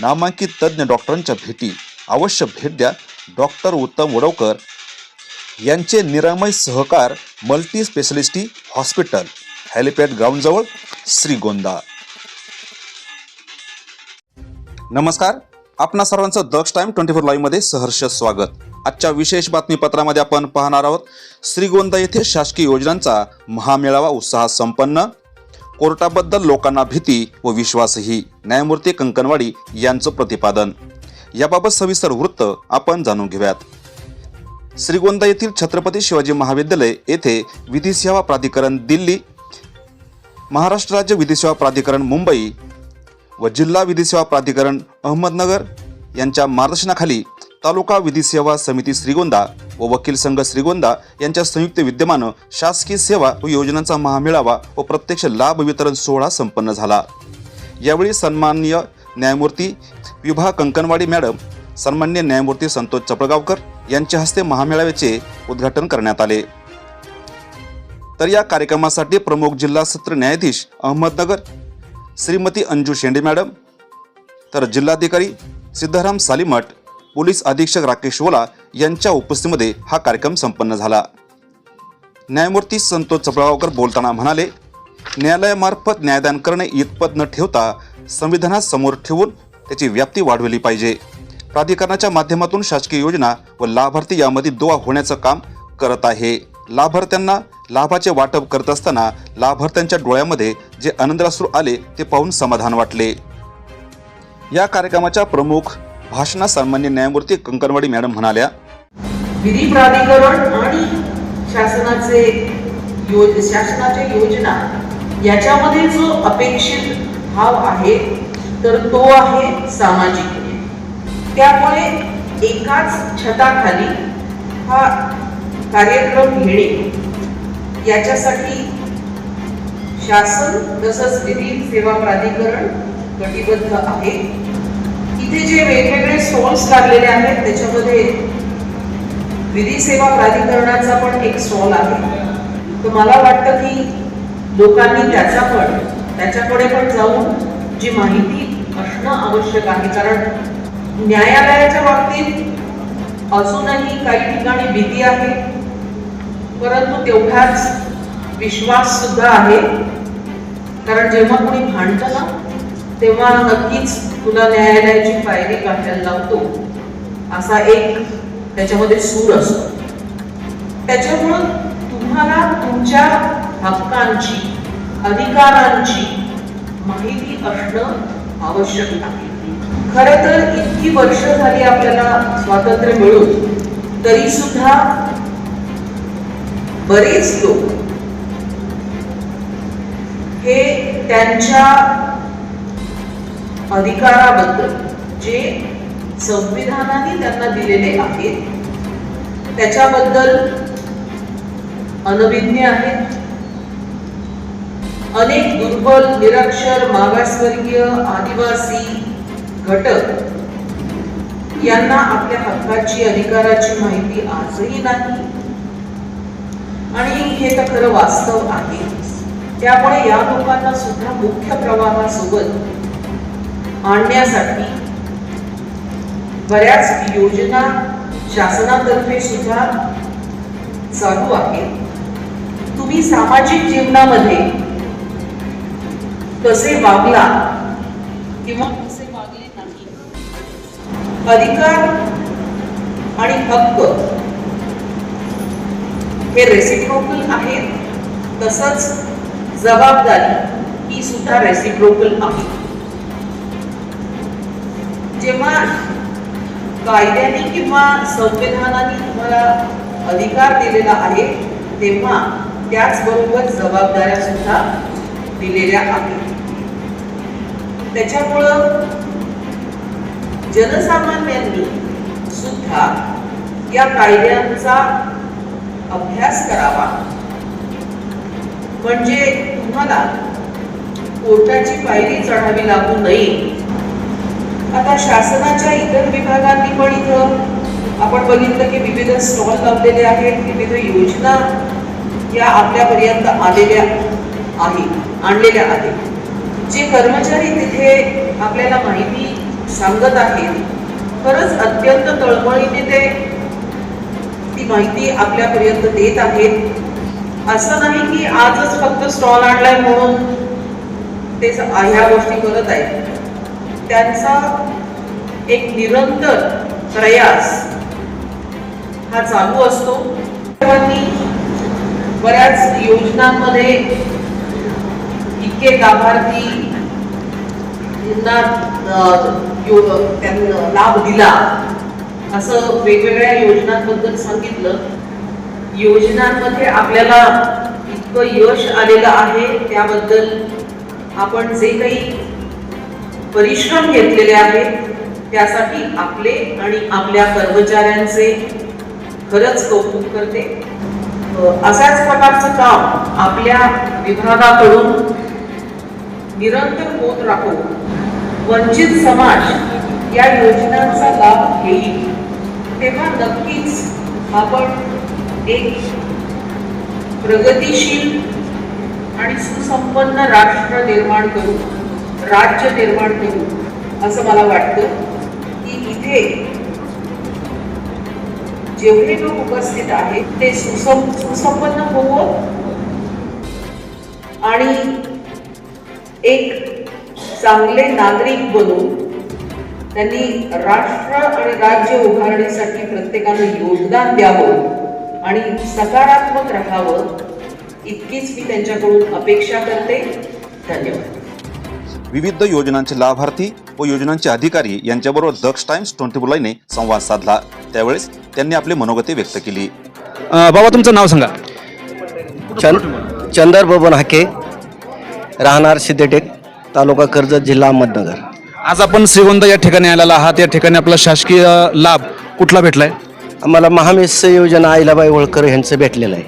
नामांकित तज्ज्ञ डॉक्टरांच्या भेटी. अवश्य भेट द्या. डॉक्टर उत्तम वडवकर यांचे Niramay Sahakar multi speciality hospital helipad ग्राउंडजवळ Shrigonda नमस्कार. आपणा सर्वांचं दक्ष टाइम ट्वेंटी फोर लाईव्हमध्ये सहर्ष स्वागत. आजच्या विशेष बातमीपत्रामध्ये आपण पाहणार आहोत श्रीगोंदा येथे शासकीय योजनांचा महामेळावा उत्साहात संपन्न कोर्टाबद्दल लोकांना भीती व विश्वासही. न्यायमूर्ती कंकणवाडी यांचं प्रतिपादन. याबाबत सविस्तर वृत्त आपण जाणून घेऊयात. श्रीगोंदा येथील छत्रपती शिवाजी महाविद्यालय येथे विधी सेवा प्राधिकरण दिल्ली महाराष्ट्र राज्य विधी सेवा प्राधिकरण मुंबई व जिल्हा विधी सेवा प्राधिकरण अहमदनगर यांच्या मार्गदर्शनाखाली तालुका विधी सेवा समिती श्रीगोंदा व वकील संघ श्रीगोंदा यांच्या संयुक्त विद्यमानं शासकीय सेवा व योजनांचा महामेळावा व प्रत्यक्ष लाभ वितरण सोहळा संपन्न झाला. यावेळी सन्माननीय न्यायमूर्ती विभा कंकणवाडी मॅडम सन्मान्य न्यायमूर्ती संतोष चपळगावकर यांच्या हस्ते महामेळाव्याचे उद्घाटन करण्यात आले. तर या कार्यक्रमासाठी प्रमुख जिल्हा सत्र न्यायाधीश अहमदनगर श्रीमती अंजू शेंडे मॅडम तर जिल्हाधिकारी सिद्धाराम सालीमठ पोलीस अधीक्षक राकेश ओला यांच्या उपस्थितीमध्ये हा कार्यक्रम संपन्न झाला. न्यायमूर्ती संतोष चपळगावकर बोलताना म्हणाले न्यायालयामार्फत न्यायदान करणे इतपत न ठेवता संविधानात समोर ठेवून त्याची व्याप्ती वाढवली पाहिजे. प्राधिकरणाच्या माध्यमातून शासकीय योजना व लाभार्थी यामध्ये दुवा होण्याचं काम करत आहे. लाभार्थ्यांना लाभाचे वाटप करत असताना लाभार्थ्यांच्या डोळ्यामध्ये जे आनंदाश्रू आले ते पाहून समाधान वाटले. या कार्यक्रमाच्या प्रमुख भाषणात सन्मान्य न्यायमूर्ती कंकणवाडी मॅडम म्हणाल्या विधी प्राधिकरण आणि शासनाचे योज शासनाच्या योजना याच्यामध्ये जो अपेक्षित भाव आहे तर तो आहे सामाजिक न्याय. त्यामुळे एकाच छताखाली हा कार्यक्रम घेणे याच्यासाठी शासन तसंच विधी सेवा प्राधिकरण कटिबद्ध आहे इथे जे वेगवेगळे स्टॉल्स लागलेले आहेत त्याच्यामध्ये विधी सेवा प्राधिकरणाचा पण एक स्टॉल आहे. तर मला वाटतं की लोकांनी त्याचा पण त्याच्याकडे पण जाऊन जी माहिती असणं आवश्यक आहे. कारण न्यायालयाच्या बाबतीत अजूनही काही ठिकाणी भीती आहे. परंतु तेवढाच विश्वास सुद्धा आहे. कारण जेव्हा कोणी भांडतं ना तेव्हा नक्कीच तुला न्यायालयाची पायरी काढायला लावतो. असा एक त्याच्यामध्ये सूर असतो. त्याच्यामुळं तुम्हाला तुमच्या हक्कांची अधिकारांची माहिती असणं आवश्यक आहे. खर तर इतकी वर्ष झाली आपल्याला स्वातंत्र्य मिळून तरी सुद्धा बरेच लोक हे त्यांच्या अधिकाराबद्दल जे संविधानाने त्यांना दिलेले आहेत त्याच्याबद्दल अनभिज्ञ आहेत. अनेक दुर्बल निरक्षर मागासवर्गीय आदिवासी घटक यांना आपल्या हक्काची अधिकाराची माहिती आजही नाही. आणि हे तर खरं वास्तव आहे. त्यामुळे या लोकांना सुद्धा मुख्य प्रवाहासोबत आणण्यासाठी बऱ्याच योजना शासनातर्फे सुद्धा चालू आहेत. तुम्ही सामाजिक जीवनामध्ये कसे वागला किंवा कसे वागले नाही अधिकार आणि हक्क हे रेसिप्रोकल आहेत. तसंच जबाबदारी ही सुद्धा रेसिप्रोकल आहे. जेव्हा कायद्याने किंवा संविधानाने तुम्हाला अधिकार दिलेला आहे तेव्हा त्याचबरोबर जबाबदाऱ्या सुद्धा दिलेल्या आहेत. त्याच्यामुळं जनसामान्यांनी सुद्धा या कायद्यांचा अभ्यास करावा. म्हणजे तुम्हाला कोर्टाची पायरी चढावी लागू नये. आता शासनाच्या इतर विभागांनी पण इथं आपण बघितलं की विविध स्टॉल लावलेले आहेत विविध योजना या आपल्यापर्यंत आलेल्या आहेत आणलेल्या आहेत. जे कर्मचारी तिथे आपल्याला माहिती सांगत आहेत खरंच अत्यंत तळमळीने ते ती माहिती आपल्यापर्यंत देत आहेत. असं नाही की आजच फक्त स्टॉल आणलाय म्हणून ते ह्या गोष्टी करत आहेत. त्यांचा एक निरंतर प्रयास हा चालू असतो. सर्वांनी बऱ्याच योजनांमध्ये इतके लाभार्थी त्यांना लाभ दिला. असं वेगवेगळ्या योजनांबद्दल सांगितलं. योजनांमध्ये आपल्याला इतकं यश आलेलं आहे त्याबद्दल आपण जे काही परिश्रम घेतलेले आहेत त्यासाठी आपले आणि आपल्या कर्मचाऱ्यांचे खरंच कौतुक करते. अशाच प्रकारचं काम आपल्या विभागाकडून निरंतर होत राहू वंचित समाज या योजनांचा लाभ घेईल तेव्हा नक्कीच आपण एक प्रगतीशील आणि सुसंपन्न राष्ट्र निर्माण करू. राज्य निर्माण करू असं मला वाटतं. की इथे जेवढे लोक उपस्थित आहेत ते सुसं सुसंपन्न होवं. आणि एक चांगले नागरिक बनून त्यांनी राष्ट्र आणि राज्य उभारणीसाठी प्रत्येकानं योगदान द्यावं आणि सकारात्मक राहावं इतकीच मी त्यांच्याकडून अपेक्षा करते. धन्यवाद. विविध योजनांचे लाभार्थी व योजनांचे अधिकारी यांच्याबरोबर दक्ष टाइम्स ट्वेंटी फोर लाईने संवाद साधला. त्यावेळेस त्यांनी आपली मनोगती व्यक्त केली. अ, बाबा तुमचं नाव सांगा. चंद चंदर बबन हाके राहणार सिद्धटेक तालुका कर्जत जिल्हा अहमदनगर. आज आपण श्रीगोंदा या ठिकाणी आलेला आहात. या ठिकाणी आपला शासकीय लाभ कुठला भेटलाय? आम्हाला महामेस योजना आईलाबाई होळकर यांचं भेटलेलं आहे.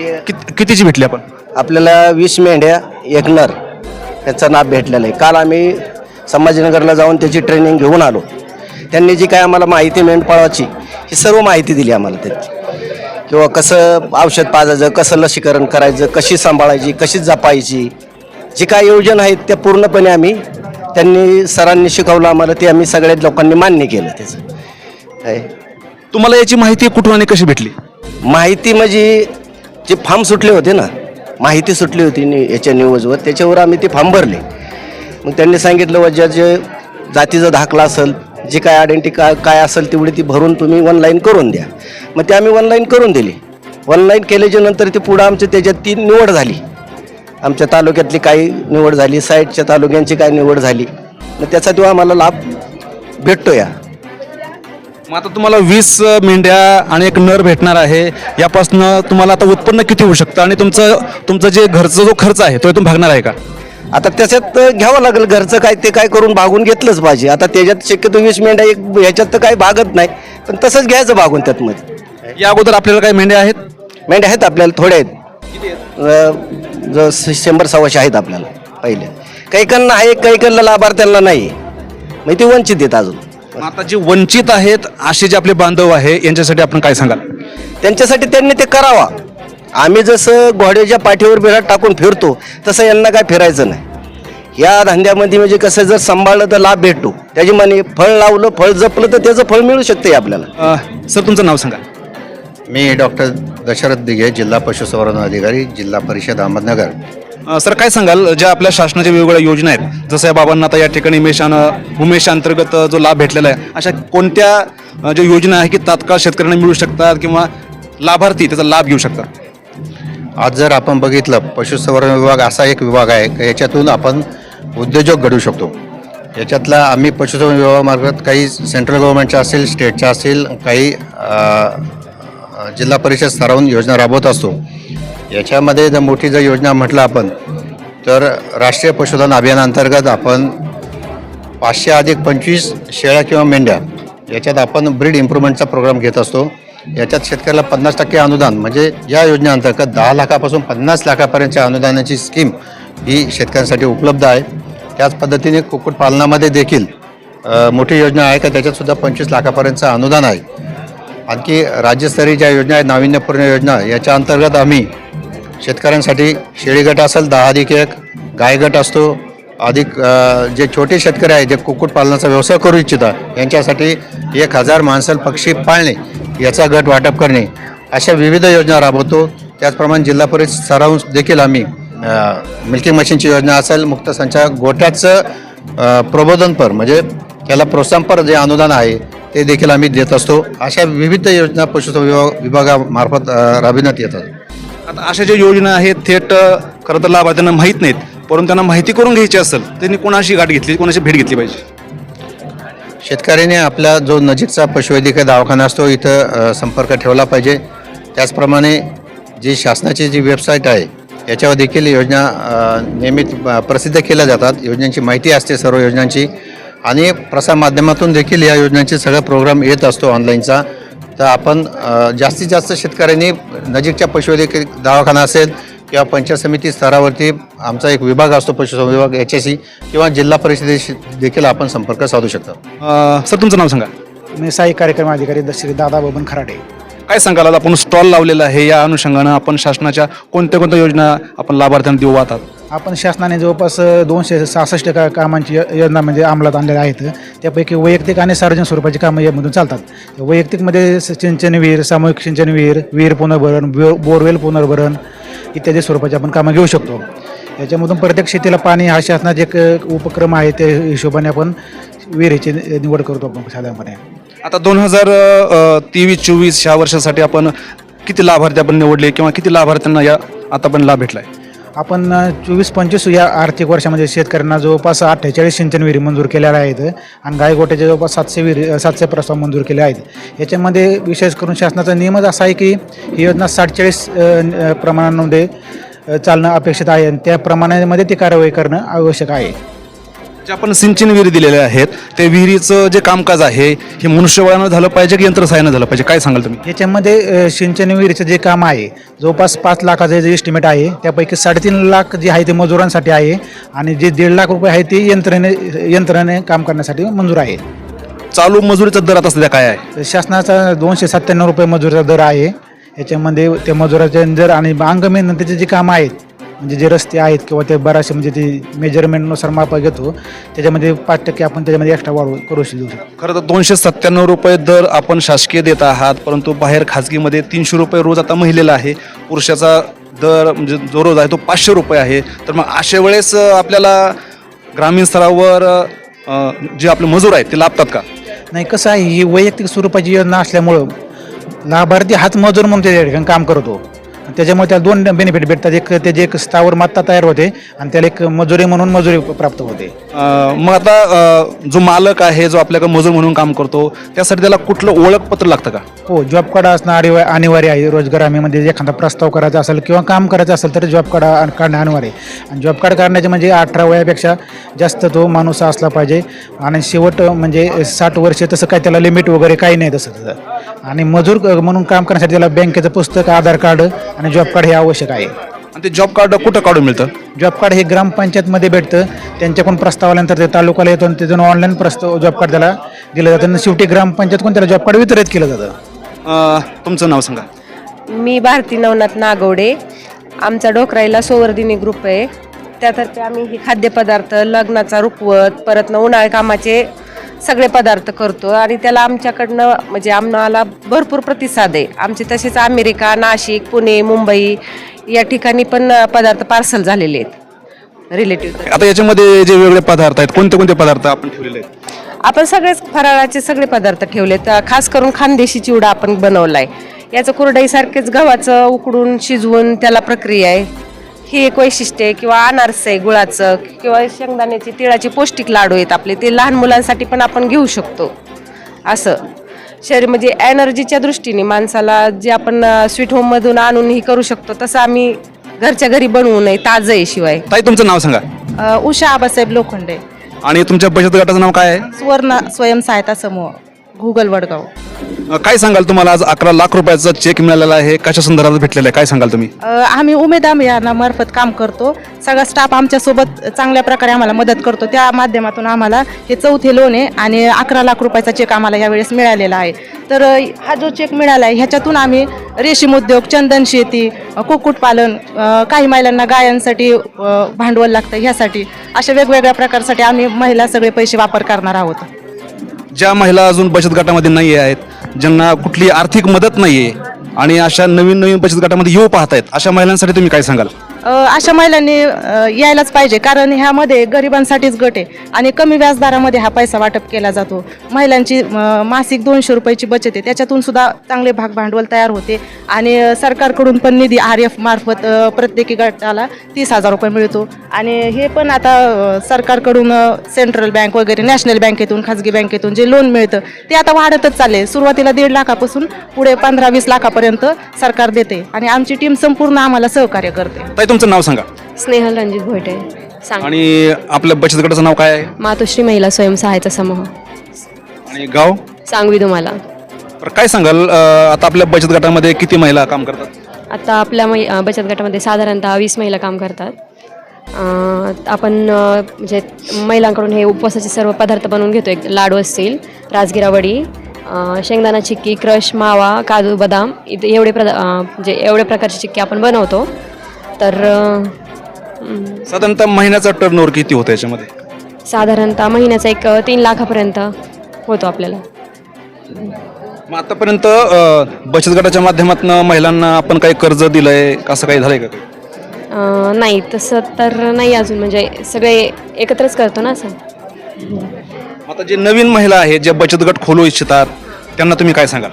हे कित- कितीची भेटली आपण? आपल्याला वीस मेंढ्या एक नर. याचा लाभ भेटलेला आहे. काल आम्ही संभाजीनगरला जाऊन त्याची ट्रेनिंग घेऊन आलो. त्यांनी जी काय आम्हाला माहिती मेंढपाळाची ही सर्व माहिती दिली आम्हाला त्याची. किंवा कसं औषध पाजायचं कसं लसीकरण करायचं कशी सांभाळायची कशी जपायची जी काय योजना आहेत त्या पूर्णपणे आम्ही त्यांनी सरांनी शिकवलं आम्हाला ते आम्ही सगळ्या लोकांनी मान्य केलं त्याचं. काय तुम्हाला याची माहिती कुठून आणि कशी भेटली? माहिती म्हणजे जे फॉर्म सुटले होते ना माहिती सुटली होती नि याच्या न्यूजवर त्याच्यावर आम्ही ते फॉर्म भरले. मग त्यांनी सांगितलं व ज्या जे जातीचा दाखला असेल जे काय आयडेंटी का काय असेल तेवढी ती भरून तुम्ही ऑनलाईन करून द्या. मग ते आम्ही ऑनलाईन करून दिली. ऑनलाईन केल्याच्यानंतर ते पुढं आमच्या त्याच्यात ती निवड झाली. आमच्या तालुक्यातली काही निवड झाली साईडच्या तालुक्यांची काय निवड झाली. मग त्याचा तो आम्हाला लाभ भेटतो या मग आता तुम्हाला वीस मेंढ्या आणि एक नर भेटणार आहे. यापासून तुम्हाला आता उत्पन्न किती होऊ शकतं? आणि तुमचं तुमचं जे घरचा जो खर्च आहे तो इथून भागणार आहे का? आता त्याच्यात घ्यावं लागेल. घरचं काय ते काय करून भागून घेतलंच पाहिजे. आता त्याच्यात शक्यतो वीस मेंढ्या एक ह्याच्यात तर काही भागत नाही. पण तसंच घ्यायचं भागून त्यात मध्ये या अगोदर आपल्याला काही मेंढ्या आहेत? मेंढ्या आहेत आपल्याला थोड्या आहेत. शंभर सव्वाशे आहेत आपल्याला पहिले. काही कणला आहे काही कणला लाभार्थ्यांना नाही. मग ते वंचित आहेत अजून. मग आता जे वंचित आहेत असे जे आपले बांधव आहे यांच्यासाठी आपण काय सांगाल? त्यांच्यासाठी त्यांनी ते करावा. आम्ही जसं घोड्याच्या पाठीवर बिळात टाकून फिरतो तसं यांना काय फिरायचं नाही. या धंद्यामध्ये म्हणजे कसं जर सांभाळलं तर लाभ भेटतो. त्याची म्हणे फळ लावलं फळ जपलं तर त्याचं फळ मिळू शकते आपल्याला. अ, सर तुमचं नाव सांगा. मी डॉक्टर दशरथ दिघे जिल्हा पशुसंवर्धन अधिकारी जिल्हा परिषद अहमदनगर. अ, सर काय सांगाल? ज्या आपल्या शासनाच्या वेगवेगळ्या योजना आहेत जसं या बाबांना आता या ठिकाणी मेशान उमेश अंतर्गत जो लाभ भेटलेला आहे अशा कोणत्या अ, ज्या योजना आहे की तात्काळ शेतकऱ्यांना मिळू शकतात किंवा लाभार्थी त्याचा लाभ घेऊ शकतात? आज जर आपण बघितलं पशुसंवर्धन विभाग असा एक विभाग आहे की याच्यातून आपण उद्योजक घडू शकतो. याच्यातला आम्ही पशुसंवर्धन विभागामार्फत काही सेंट्रल गव्हर्नमेंटच्या असेल स्टेटच्या असेल काही अ, जिल्हा परिषद स्तरावरून योजना राबवत असतो. याच्यामध्ये जर मोठी जर योजना म्हटलं आपण तर राष्ट्रीय पशुधन अभियानांतर्गत आपण पाचशे अधिक पंचवीस शेळ्या किंवा मेंढ्या याच्यात आपण ब्रीड इम्प्रूव्हमेंटचा प्रोग्राम घेत असतो. याच्यात शेतकऱ्याला पन्नास टक्के अनुदान म्हणजे या योजनेअंतर्गत दहा लाखापासून पन्नास लाखापर्यंतच्या अनुदानाची स्कीम ही शेतकऱ्यांसाठी उपलब्ध आहे. त्याच पद्धतीने कुक्कुटपालनामध्ये देखील मोठी योजना आहे का त्याच्यातसुद्धा पंचवीस लाखापर्यंतचं अनुदान आहे. आणखी राज्यस्तरीय ज्या योजना आहेत नाविन्यपूर्ण योजना याच्या अंतर्गत आम्ही शेतकऱ्यांसाठी शेळी गट असेल दहा अधिक एक गाय गट असतो अधिक जे छोटे शेतकरी आहेत जे कुक्कुटपालनाचा व्यवसाय करू इच्छितात यांच्यासाठी एक हजार माणसं पक्षी पाळणे याचा गट वाटप करणे अशा विविध योजना राबवतो. त्याचप्रमाणे जिल्हा परिषद स्तरावरून देखील आम्ही मिल्किंग मशीनची योजना असेल मुक्त संचार गोट्याचं प्रबोधनपर म्हणजे त्याला प्रोत्साहनपर जे अनुदान आहे ते देखील आम्ही देत असतो. अशा विविध योजना पशुसंवर्धन विभाग विभागामार्फत राबविण्यात येतात. आता अशा ज्या योजना आहेत थेट खरं तर लाभार्थ्यांना माहीत नाहीत परंतु त्यांना माहिती करून घ्यायची असेल त्यांनी कोणाशी गाठ घेतली कोणाशी भेट घेतली पाहिजे? शेतकऱ्याने आपला जो नजीकचा पशुवैद्यकीय दवाखाना असतो इथं संपर्क ठेवला पाहिजे. त्याचप्रमाणे जी शासनाची जी वेबसाईट आहे याच्यावर देखील योजना नियमित प्रसिद्ध केल्या जातात. योजनांची माहिती असते सर्व योजनांची. आणि प्रसारमाध्यमातून देखील या योजनांचे सगळं प्रोग्राम येत असतो ऑनलाईनचा तर आपण जास्तीत जास्त शेतकऱ्यांनी नजीकच्या पशुवैद्यकीय दवाखाना असेल किंवा पंचायत समिती स्तरावरती आमचा एक विभाग असतो पशुसंवर्धन विभाग याच्याशी किंवा जिल्हा परिषदेशी देखील आपण संपर्क साधू शकतो. सर तुमचं नाव सांगा. मी सहाय्यक कार्यक्रम अधिकारी द- श्री दादा बबन खराडे. काय सांगाल आता आपण स्टॉल लावलेला आहे या अनुषंगानं आपण शासनाच्या कोणत्या कोणत्या योजना आपण लाभार्थ्यांना देऊ वाहतात? आपण शासनाने जवळपास दोनशे सहासष्ट का कामांची योजना म्हणजे अंमलात आणलेल्या आहेत. त्यापैकी वैयक्तिक आणि सार्वजनिक स्वरूपाची कामं यामधून चालतात. वैयक्तिकमध्ये सिंचनवीर सिंचन विहीर सामूहिक सिंचन विहीर विहीर पुनर्भरण बोरवेल पुनर्भरण इत्यादी स्वरूपाची आपण कामं घेऊ शकतो. याच्यामधून प्रत्येक शेतीला पाणी हा शासनाचा एक उपक्रम आहे. त्या हिशोबाने आपण विहिरीची निवड करतो आपण साधारणपणे. आता दोन हजार तेवीस चोवीस ह्या वर्षासाठी आपण किती लाभार्थी आपण निवडले किंवा किती लाभार्थ्यांना या आता पण लाभ भेटला आहे आपण चोवीस पंचवीस या आर्थिक वर्षामध्ये शेतकऱ्यांना जवळपास अठ्ठेचाळीस सिंचन विहिरी मंजूर केलेल्या आहेत आणि गायगोट्याचे जवळपास सातशे विहिरी सातशे प्रस्ताव मंजूर केले आहेत. याच्यामध्ये विशेष करून शासनाचा नियमच असा आहे की ही योजना साठचाळीस प्रमाणांमध्ये चालणं अपेक्षित आहे आणि त्या प्रमाणामध्ये ती कारवाई करणं आवश्यक आहे. जे आपण सिंचन विहिरी दिलेले आहेत ते विहिरीचं जे कामकाज आहे हे मनुष्यबळानं झालं पाहिजे की यंत्रसहाय्यानं झालं पाहिजे? काय सांगाल तुम्ही? याच्यामध्ये अ, सिंचन विहिरीचं जे काम आहे जवळपास पाच लाखाचं जे एस्टिमेट आहे त्यापैकी साडेतीन लाख जे आहे ते मजुरांसाठी आहे आणि जे दीड लाख रुपये आहे ते यंत्रणेने यंत्रणेने काम करण्यासाठी मंजूर आहे. चालू मजुरीचा दर आता सध्या काय आहे? शासनाचा दोनशे सत्त्याण्णव रुपये मजुरीचा दर आहे. याच्यामध्ये ते मजुराचे दर आणि अंग मेहनतीचे जे कामं आहेत म्हणजे जे रस्ते आहेत किंवा ते बराचसे म्हणजे ते मेजरमेंटनुसार माप घेतो त्याच्यामध्ये पाच टक्के आपण त्याच्यामध्ये एक्स्ट्रा वाढवू करू शकतो. खरं तर दोनशे सत्त्याण्णव रुपये दर आपण शासकीय देत आहात परंतु बाहेर खाजगीमध्ये तीनशे रुपये रोज आता महिलेला आहे. पुरुषाचा दर म्हणजे जो रोज आहे तो पाचशे रुपये आहे. तर मग अशा वेळेस आपल्याला ग्रामीण स्तरावर अ, जे आपले मजूर आहेत ते लाभतात का? नाही कसं आहे ही वैयक्तिक स्वरूपाची योजना असल्यामुळं लाभार्थी हाच मजूर म्हणून त्या ठिकाणी काम करतो. त्याच्यामुळे त्याला दोन बेनिफिट भेटतात. एक त्याची एक स्थावर मात्ता तयार होते आणि त्याला एक मजुरी म्हणून मजुरी प्राप्त होते. मग आता जो मालक आहे जो आपल्याकडे मजूर म्हणून काम करतो त्यासाठी त्याला कुठलं ओळखपत्र लागतं का? हो जॉब कार्ड असणं अनिवार्य अनिवार्य आहे. रोजगार हमीमध्ये एखादा प्रस्ताव करायचा असेल किंवा काम करायचं असेल तर जॉब कार्ड काढणं अनिवार्य आहे. आणि जॉब कार्ड काढण्याचे म्हणजे अठरा वयापेक्षा जास्त तो माणूस असला पाहिजे. आणि शेवट म्हणजे साठ वर्ष तसं काय त्याला लिमिट वगैरे काही नाही तसं आणि मजूर क- म्हणून काम करण्यासाठी त्याला बँकेचं पुस्तक आधार कार्ड आणि जॉब कार्ड हे आवश्यक आहे. आणि ते जॉब कार्ड कुठं काढून मिळतं? जॉब कार्ड हे ग्रामपंचायतमध्ये भेटतं. त्यांच्याकडून प्रस्ताव आल्यानंतर ते तालुक्याला येतो आणि तिथून ऑनलाईन प्रस्ताव जॉब कार्ड त्याला दिलं जातं. आणि शेवटी ग्रामपंचायतकडून त्याला जॉब कार्ड वितरित केलं जातं. अ, तुमचं नाव सांगा. मी भारती नवनाथ नागवडे. आमचा डोकराईला सोवर्दिनी ग्रुप आहे. त्यातर्फे आम्ही हे खाद्यपदार्थ लग्नाचा रुखवत परत न उन्हाळी कामाचे सगळे पदार्थ करतो आणि त्याला आमच्याकडनं म्हणजे आम्हाला भरपूर प्रतिसाद आहे. आमचे तसेच अमेरिका नाशिक पुणे मुंबई या ठिकाणी पण पदार्थ पार्सल झालेले आहेत. रिलेटिव्ह आता याच्यामध्ये जे वेगळे पदार्थ आहेत कोणते कोणते पदार्थ आपण ठेवलेले आहेत? आपण सगळेच फराळाचे सगळे पदार्थ ठेवलेत. खास करून खानदेशी चिवडा आपण बनवलाय. याचं कुरडईसारखेच गव्हाचं उकडून शिजवून त्याला प्रक्रिया आहे. ही एक वैशिष्ट्य आहे किंवा अनारस आहे गुळाचं किंवा शेंगदाण्याची तिळाचे पौष्टिक लाडू आहेत आपले ते लहान मुलांसाठी पण आपण घेऊ शकतो. असं. शरीर म्हणजे एनर्जीच्या दृष्टीने माणसाला जे आपण स्वीट होममधून आणून ही करू शकतो तसं आम्ही घरच्या घरी बनवू नये ताजं आहे शिवाय. ताई तुमचं नाव सांगा. अ, उषा आबासाहेब लोखंडे. आणि तुमच्या बचत गटाचं नाव काय आहे? सुवर्ण स्वयंसहायता समूह. गुगल वडगाव अ, काय सांगाल तुम्हाला? आज अकरा लाख रुपयाचा चेक मिळालेला आहे. कशा संदर्भात भेटलेला आहे? काय सांगाल तुम्ही? अ, आम्ही उमेद अभियानामार्फत काम करतो. सगळा स्टाफ आमच्यासोबत चांगल्या प्रकारे आम्हाला मदत करतो. त्या माध्यमातून आम्हाला हे चौथे लोन आहे आणि अकरा लाख रुपयाचा चेक आम्हाला यावेळेस मिळालेला आहे. तर अ, हा जो चेक मिळाला आहे ह्याच्यातून आम्ही रेशीम उद्योग चंदन शेती अ, कुक्कुटपालन अ, काही महिलांना गायांसाठी अ, भांडवल लागतं ह्यासाठी अशा वेगवेगळ्या प्रकारसाठी आम्ही महिला सगळे पैसे वापर करणार आहोत. ज्या महिला अजून बचत गटामध्ये नाही आहेत ज्यांना कुठली आर्थिक मदत नाही आहे आणि अशा नवीन नवीन बचत गटामध्ये येऊ पाहत आहेत अशा महिलांसाठी तुम्ही काय सांगाल? अशा महिलांनी यायलाच पाहिजे. कारण ह्यामध्ये गरिबांसाठीच गट आहे आणि कमी व्याजदरामध्ये हा पैसा वाटप केला जातो. महिलांची मासिक दोनशे रुपयाची बचत आहे. त्याच्यातून सुद्धा चांगले भाग भांडवल तयार होते. आणि सरकारकडून पण निधी आर एफ मार्फत प्रत्येकी गटाला तीस हजार रुपये मिळतो. आणि हे पण आता सरकारकडून सेंट्रल बँक वगैरे नॅशनल बँकेतून खाजगी बँकेतून जे लोन मिळतं ते आता वाढतच चालले सुरुवातीला दीड लाखापासून पुढे पंधरा वीस लाखापर्यंत सरकार देते. आणि आमची टीम संपूर्ण आम्हाला सहकार्य करते. तुमचं नाव सांगा. स्नेहल रणजित भोटे सांग. आणि आपल्या बचत गटाचं नाव काय आहे? मातोश्री महिला स्वयंसहायता समूह. आणि गाव? सांगवी तुम्हाला. तर काय सांगाल? अ, आता आपल्या बचत गटामध्ये किती महिला काम करतात? आता आपल्या मै अ, बचत गटामध्ये साधारणतः वीस महिला काम करतात. अ, आपण अ, म्हणजे महिलांकडून हे उपवासाचे सर्व पदार्थ बनवून घेतो. एक लाडू असतील राजगिरा वडी अ, शेंगदाणा चिक्की क्रश मावा काजू बदाम इथे एवढे प्रदा अ, म्हणजे एवढ्या प्रकारची चिक्की आपण बनवतो. तर साधारणतः महिन्याचा टर्न किती होतं याच्यामध्ये? साधारणतः महिन्याचा एक तीन लाखापर्यंत होतो आपल्याला. मग आतापर्यंत अ, बचत गटाच्या माध्यमातून महिलांना आपण काही कर्ज दिलंय असं काही झालंय का काही? अ, नाही तसं तर नाही अजून म्हणजे सगळे एकत्रच करतो ना असं. आता जे नवीन महिला आहेत जे बचत गट खोलू इच्छितात त्यांना तुम्ही काय सांगाल?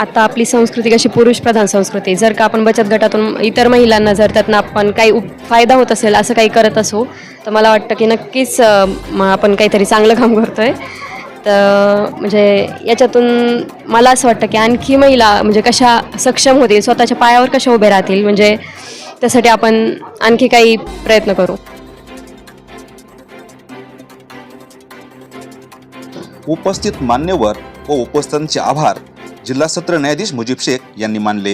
आता आपली संस्कृती कशी पुरुष प्रधान संस्कृती. जर का आपण बचत गटातून इतर महिलांना जर त्यातनं आपण काही उप फायदा होत असेल असं काही करत असू तर मला वाटतं की नक्कीच आपण काहीतरी चांगलं काम करतो आहे तर म्हणजे याच्यातून मला असं वाटतं की आणखी महिला म्हणजे कशा सक्षम होतील स्वतःच्या पायावर कशा उभे राहतील म्हणजे त्यासाठी आपण आणखी काही प्रयत्न करू. उपस्थित मान्यवर व उपस्थितांचे आभार. जिल्हा सत्र न्यायाधीश मुजीब शेख यांनी मानले.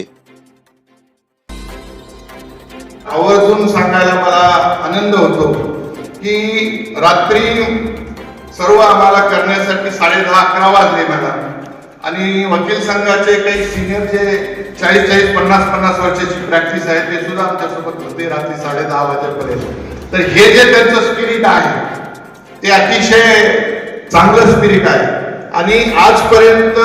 आवर्जून सांगायला मला आनंद होतो की रात्री सर्व आम्हाला करण्यासाठी साडे दहा अकरा वाजले मला आणि वकील संघाचे काही सिनियर जे चाळीस चाळीस पन्नास पन्नास वर्षाची प्रॅक्टिस आहे ते सुद्धा आमच्यासोबत होते रात्री साडे दहा वाजेपर्यंत. तर हे जे त्यांचं स्पिरिट आहे ते अतिशय चांगलं स्पिरिट आहे. आणि आजपर्यंत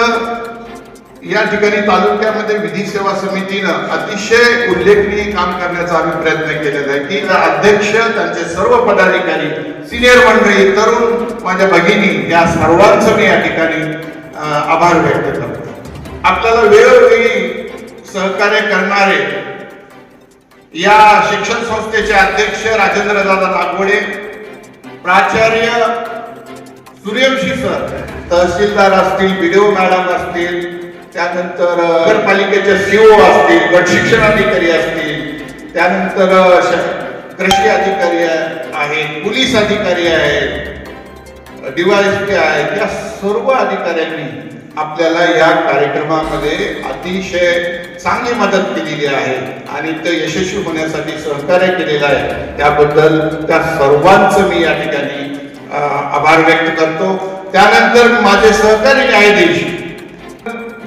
या ठिकाणी तालुक्यामध्ये विधी सेवा समितीनं अतिशय उल्लेखनीय काम करण्याचा आम्ही प्रयत्न केलेला आहे. की अध्यक्ष त्यांचे सर्व पदाधिकारी सिनियर मंडळी तरुण माझ्या भगिनी या सर्वांचं मी या ठिकाणी आभार व्यक्त करतो. आपल्याला वेळोवेळी सहकार्य करणारे या शिक्षण संस्थेचे अध्यक्ष राजेंद्र दादा नागवडे प्राचार्य सूर्यवंशी सर तहसीलदार असतील बीडीओ मॅडम असतील त्यानंतर नगरपालिकेचे सीओ असतील गट शिक्षण अधिकारी असतील त्यानंतर कृषी अधिकारी आहेत पोलीस अधिकारी आहेत डीवायएसपी आहेत या सर्व अधिकाऱ्यांनी आपल्याला या कार्यक्रमामध्ये अतिशय चांगली मदत केलेली आहे आणि ते यशस्वी होण्यासाठी सहकार्य केलेलं आहे. त्याबद्दल त्या सर्वांचं मी या ठिकाणी आभार व्यक्त करतो. त्यानंतर माझे सहकारी न्यायाधीश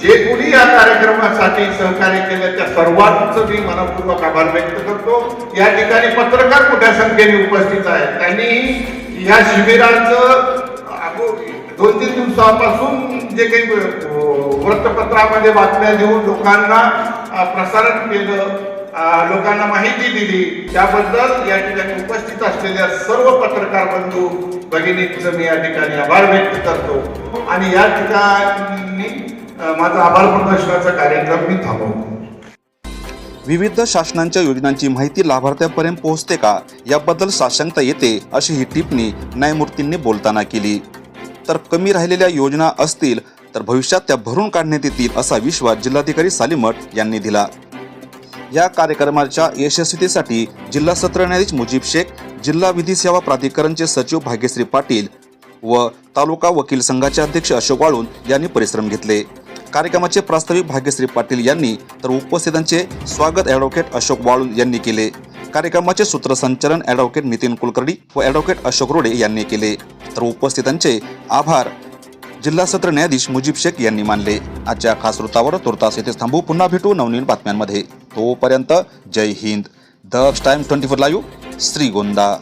जे कोणी या कार्यक्रमासाठी सहकार्य केलं त्या सर्वांचं मी मनपूर्वक आभार व्यक्त करतो. या ठिकाणी पत्रकार मोठ्या संख्येने उपस्थित आहेत? त्यांनी या शिबिराचं दोन तीन दिवसापासून जे काही वृत्तपत्रामध्ये बातम्या देऊन लोकांना प्रसारण केलं लोकांना माहिती दिली त्याबद्दल या ठिकाणी उपस्थित असलेल्या सर्व पत्रकार बंधू भगिनींचं मी या ठिकाणी आभार व्यक्त करतो. आणि या ठिकाणी माझा आभार प्रदर्शनाचा कार्यक्रम मी थांबवतो. विविध शासनांच्या योजनांची माहिती लाभार्थ्यांपर्यंत पोहोचते का? याबद्दल साशंकता येते अशी ही टिप्पणी न्यायमूर्तींनी बोलताना केली. तर कमी राहिलेल्या योजना असतील तर भविष्यात त्या भरून काढण्यात येतील असा विश्वास जिल्हाधिकारी सालीमठ यांनी दिला. या कार्यक्रमाच्या यशस्वीतेसाठी जिल्हा सत्र न्यायाधीश मुजीब शेख जिल्हा विधी सेवा प्राधिकरणचे सचिव भाग्यश्री पाटील व तालुका वकील संघाचे अध्यक्ष अशोक वाळून यांनी परिश्रम घेतले. कार्यक्रमाचे प्रास्ताविक भाग्यश्री पाटील यांनी तर उपस्थितांचे स्वागत ॲडव्होकेट अशोक वाळू यांनी केले. कार्यक्रमाचे सूत्रसंचालन ॲडव्होकेट नितीन कुलकर्णी व ॲडव्होकेट अशोक रोडे यांनी केले. तर उपस्थितांचे आभार जिल्हा सत्र न्यायाधीश मुजीब शेख यांनी मानले. आजच्या खास वृत्तावर तुर्तास येथेच थांबू. पुन्हा भेटू नवनवीन बातम्यांमध्ये. तोपर्यंत Jai Hind. The time twenty four live Shrigonda.